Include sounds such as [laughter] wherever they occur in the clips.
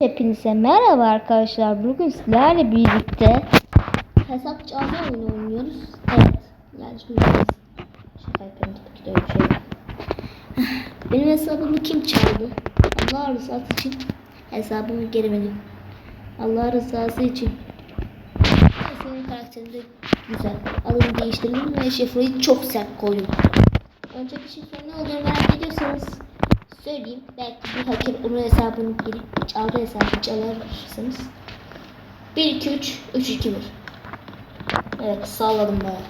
Hepinize merhaba arkadaşlar. Bugün sizlerle birlikte hesap çalma oyunu oynuyoruz. Evet. Yani şimdi şaka yapıyorum şey. [laughs] Benim hesabımı kim çaldı? Allah rızası için hesabımı geri verin. Allah rızası için. Senin karakterin de güzel. Adını değiştirdim ve şifreyi çok sert koydum. Önceki şifre ne olduğunu merak ediyorsanız söyleyeyim. Belki bir hacker onun hesabını girip çaldı hesabını çalarsınız. 1 2 3 3 2 1. Evet salladım baya.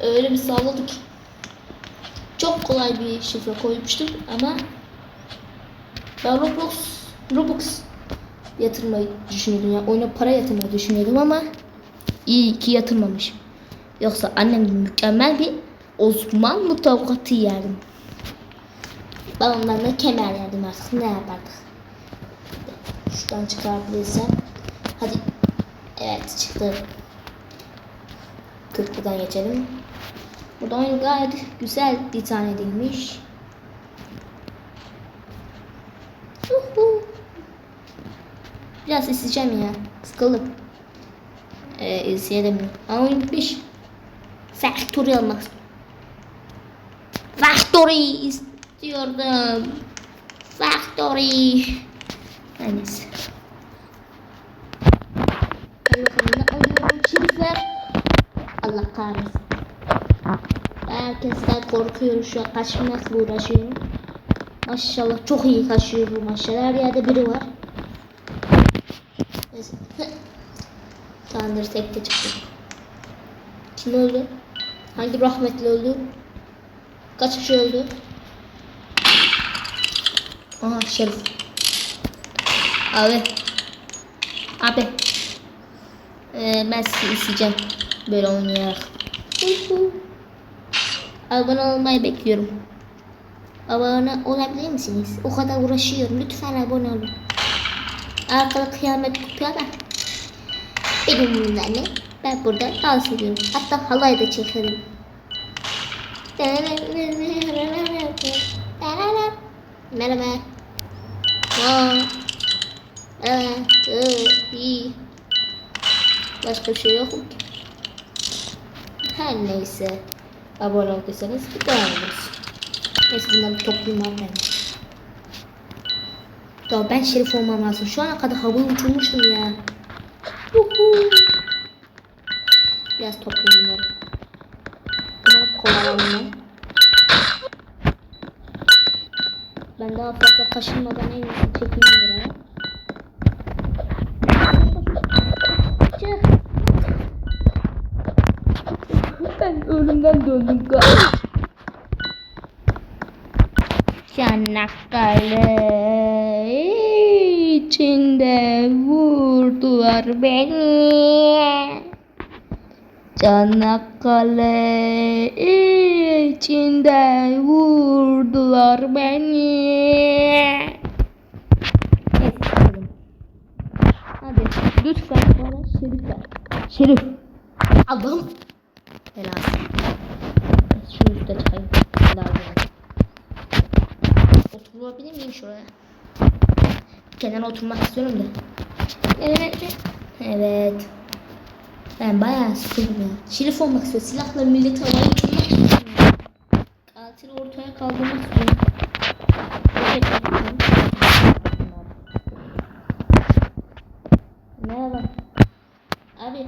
Öyle bir salladık. Çok kolay bir şifre koymuştum ama ben Roblox Robux yatırmayı düşünüyordum. Yani oyuna para yatırmayı düşünüyordum ama iyi ki yatırmamışım. Yoksa annem mükemmel bir Osmanlı tavukatı yerdim. Ben ondan da kemer yerdim artık. Ne yapardık? Şuradan çıkartabilirsem. Hadi. Evet çıktı. 40'dan geçelim. Burada oyun gayet güzel dizayn edilmiş. Biraz isteyeceğim ya. Sıkıldım. Ee, izleyelim. Ama oyun bitmiş. Factory almak Factory istiyordum. Factory. Her neyse. Allah kahretsin. Herkesten korkuyorum şu an. Kaçmakla uğraşıyorum. Maşallah çok iyi kaçıyorum maşallah. Her yerde biri var. Neyse. [laughs] Tanrı tek de çıktı. Kim öldü? Hangi rahmetli öldü? Kaç kişi öldü? Aha Şerif. Abi. Abi. Ee, ben sizi isteyeceğim. Böyle oynayarak. Abone olmayı bekliyorum. Abone olabilir misiniz? O kadar uğraşıyorum. Lütfen abone olun. Arkada kıyamet kopuyor da. Benim bunlar? Ben burada dans ediyorum. Hatta halay da çekerim. Merhaba. Aa. Evet. Evet. iyi. Başka bir şey yok mu ki? Her neyse. Abone olduysanız bir daha oluruz. Neyse bundan toplayayım ben. Ya ben şerif olmam lazım. Şu ana kadar havayı uçurmuştum ya. Uhu. Biraz toplayayım bunları. Bunları kovalayalım ben. Daha fazla kaşınmadan en iyisi çekeyim buraya. Çık. Ben ölümden döndüm galiba. Çanakkale içinde vurdular beni. Çanakkale içinde vurdular beni. Esmedim. Hadi lütfen bana şerif ver. Şerif. Adam. Helal. Şunu üstte çıkayım. Güzel. Oturabilir miyim şuraya? Kenara oturmak istiyorum da. Evet. Evet. Ben bayağı sıkıldım ya. Şerif olmak istiyorum. Silahla milleti havaya uçurmak istiyorum. Katili ortaya kaldırmak istiyorum. Merhaba. Abi.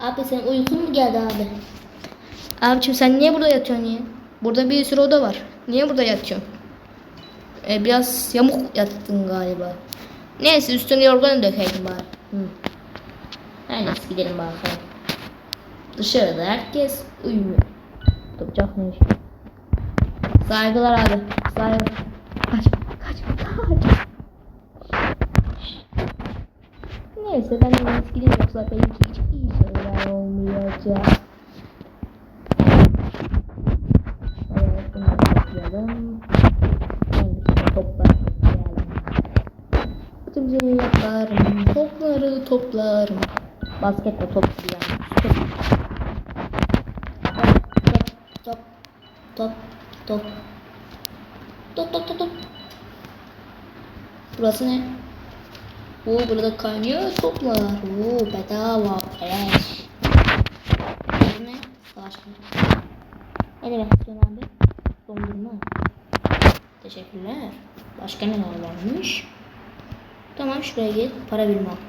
Abi sen uykun mu geldi abi? Abiciğim sen niye burada yatıyorsun ya? Burada bir sürü oda var. Niye burada yatıyorsun? Ee, biraz yamuk yattın galiba. Neyse üstüne yorganı dökeydin bari. Hı. Her neyse gidelim bakalım. Dışarıda herkes uyumuyor. Yapacak ne iş? Saygılar abi. Saygı. Kaç, kaç, kaç. Neyse ben de nasıl gideyim yoksa benimki hiç iyi şeyler olmayacak. Evet bunu toplayalım. Hangisini toplar toplayalım. Bütünceni yaparım. Topları toplarım. Basketbol topu yani. Top top top top top top top top, top. Burası ne? Oo burada kaynıyor toplar. Oo bedava fresh. Ne? Savaş Ne demek istiyorsun abi? Dondurma. Teşekkürler. Başka ne varmış? Tamam şuraya git. Para bilmem.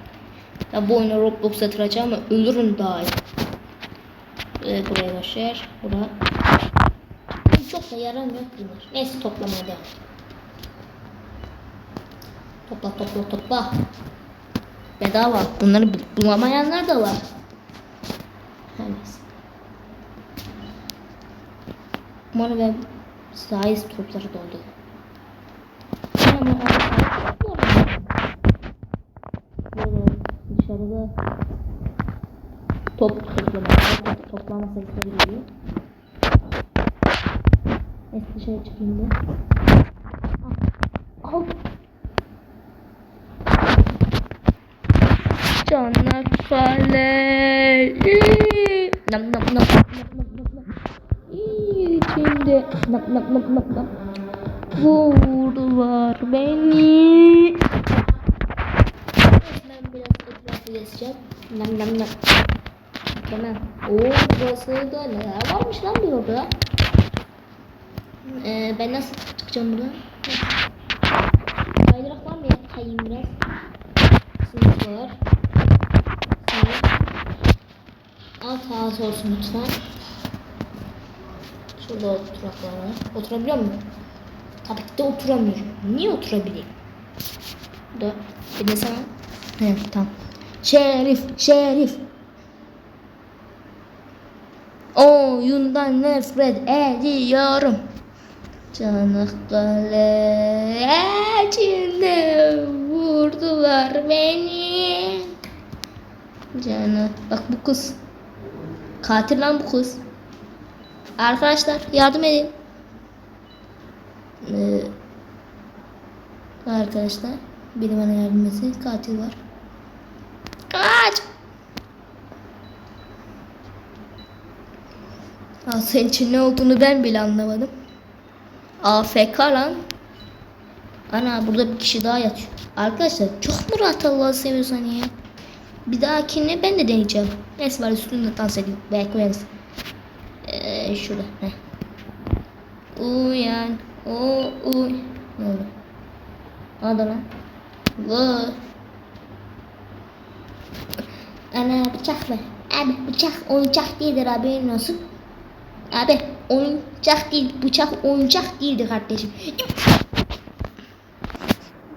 Ya bu oyunu Roblox'a yatıracağım ama ölürüm daha iyi. Ee, buraya başlar. Bura. Çok da yaramıyor bunlar. Neyse toplamaya devam. Topla topla topla. Bedava. Bunları bul- bulamayanlar da var. Her neyse. Mor ve saiz topları doldu. Ama bu Böyle dışarıda top toplama, top toplama sesleri geliyor. Neyse dışarı çıkayım da. Al. Al. Çanakkale. Nam nam nam nam nam nam nam. İçimde nam nam nam nam nam. Vurdular beni. Gezeceğim. Nam nam nam. Mükemmel. Oo burası da neler varmış lan bir orada. Ee, ben nasıl çıkacağım buradan? Kaydırak var mı ya? Kayayım biraz. Sınıf var. Sınıf. Alt ağzı olsun lütfen. Şurada oturaklar var. Oturabiliyor muyum? Tabii ki de oturamıyorum. Niye oturabileyim? Da bir de sana. He tamam. Şerif, Şerif. Oyundan nefret ediyorum. Çanakkale içinde vurdular beni. Canı. Bak bu kız. Katil lan bu kız. Arkadaşlar yardım edin. Ee, arkadaşlar biri bana yardım etsin. Katil var. Kaç. Aa, senin için ne olduğunu ben bile anlamadım. AFK lan. Ana burada bir kişi daha yatıyor. Arkadaşlar çok mu rahat Allah'ı seviyorsan ya. Bir dahakine ben de deneyeceğim. Neyse var üstünde dans ediyor. Belki uyanırız. Ee, şurada. Heh. Uyan. O uy. Ne oldu? Hadi lan. Vay. Ana bıçak ver. Abi bıçak oyuncak değildir haberin olsun. Abi oyuncak değil bıçak oyuncak değildi kardeşim.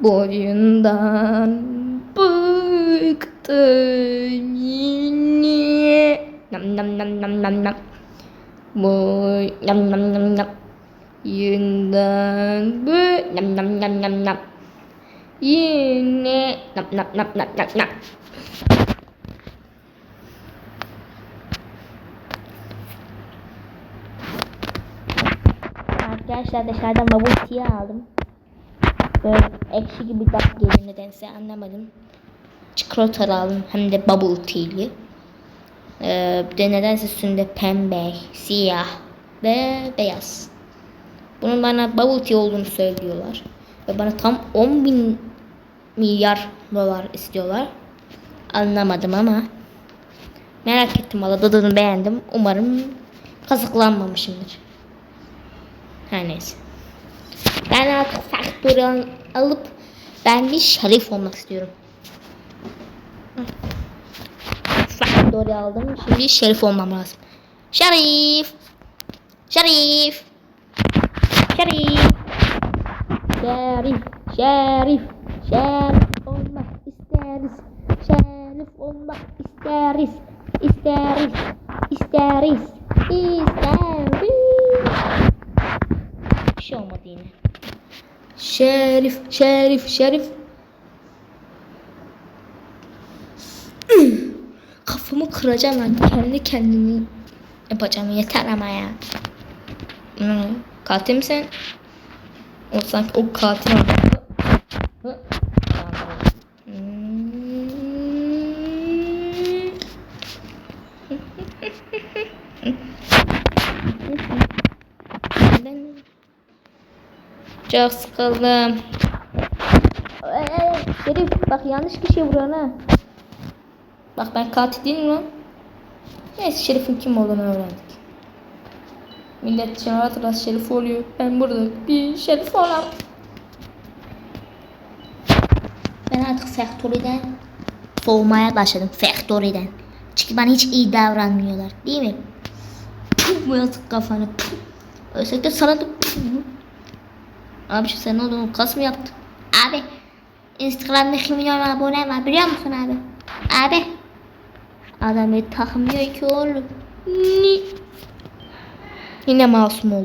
Boyundan bıktım yine. Nam nam nam nam nam nam. Boy nam nam nam nam. Yünden bu nam nam nam nam nam. Yine nam nam nam nam nam nam. Arkadaşlar dışarıdan tea aldım. Böyle ekşi gibi tat geliyor nedense anlamadım. Çikolata aldım hem de bubble tea'li. Ee, bir de nedense üstünde pembe, siyah ve beyaz. Bunun bana bubble tea olduğunu söylüyorlar. Ve bana tam 10 bin milyar dolar istiyorlar. Anlamadım ama. Merak ettim valla tadını beğendim. Umarım kazıklanmamışımdır. Her neyse. Ben artık faktörü alıp ben bir şerif olmak istiyorum. Faktörü aldım. Şimdi şerif olmam lazım. Şerif. Şerif. Şerif. Şerif. Şerif. Şerif olmak isteriz. Şerif olmak isteriz. İsteriz. İsteriz. İsteriz. Yine. Şerif, Şerif, Şerif. [clears throat] Kafamı kıracağım ben. Kendi kendimi yapacağım. Yeter ama ya. Hmm, katil misin? O sanki o katil. Hı. Ben çok sıkıldım. Şerif bak yanlış kişiye vuran ha. Bak ben katil değilim lan. Neyse Şerif'in kim olduğunu öğrendik. Millet rahat rahat Şerif oluyor. Ben burada bir Şerif olam. Ben artık Factory'den soğumaya başladım. Factory'den. Çünkü bana hiç iyi davranmıyorlar. Değil mi? Puh, Bu yazık kafanı. Puh. De sana da Abi şu sen ne oldu? Kas mı yaptın? Abi Instagram'da 2 milyon abone var biliyor musun abi? Abi Adam beni takmıyor ki oğlum. Ni- Yine masum oldu.